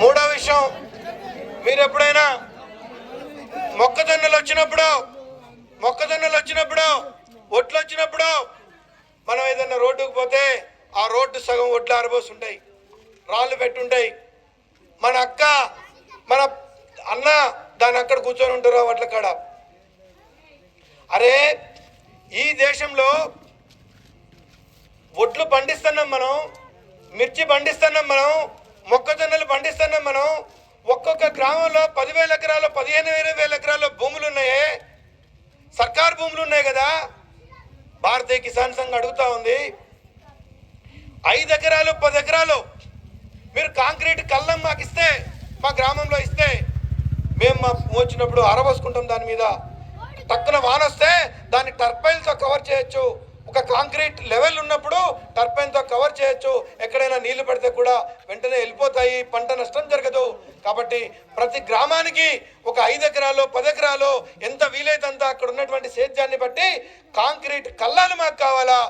మూడో విషయం మీరు ఎప్పుడైనా మొక్కజొన్నలు వచ్చినప్పుడు మొక్కజొన్నలు వచ్చినప్పుడు ఒట్లు వచ్చినప్పుడు మనం ఏదైనా రోడ్డుకు పోతే ఆ రోడ్డు సగం ఒడ్లు ఆరబోసి ఉంటాయి రాళ్ళు పెట్టుంటాయి. మన అక్క మన అన్న దాని అక్కడ కూర్చొని ఉంటారు వాటి కాడ. అరే ఈ దేశంలో ఒడ్లు పండిస్తున్నాం మనం మిర్చి పండిస్తున్నాం మనం మొక్కజొన్నలు పండిస్తున్నాం మనం. ఒక్కొక్క గ్రామంలో పదివేల ఎకరాలు పదిహేను వేల వేల ఎకరాలు భూములు ఉన్నాయే. సర్కార్ భూములు ఉన్నాయి కదా. భారతీయ కిసాన్ సంఘ్ అడుగుతా ఉంది. ఐదు ఎకరాలు పది ఎకరాలు మీరు కాంక్రీట్ కళ్ళం మాకు ఇస్తే మా గ్రామంలో ఇస్తే మేము మా వచ్చినప్పుడు అరవసుకుంటాం దాని మీద. తక్కువ వాన వస్తే దాన్ని టర్పైల్తో కవర్ చేయొచ్చు. ఒక కాంక్రీట్ లెవెల్ ఉన్నప్పుడు టర్పైన్తో కవర్ చేయొచ్చు. ఎక్కడైనా నీళ్ళు పడితే కూడా వెంటనే వెళ్ళిపోతాయి. పంట నష్టం జరగదు. కాబట్టి ప్రతి గ్రామానికి ఒక ఐదు ఎకరాలు పది ఎకరాలు ఎంత వీలైతే అంత అక్కడ ఉన్నటువంటి సేద్యాన్ని బట్టి కాంక్రీట్ కళ్ళాలు మాకు కావాలా?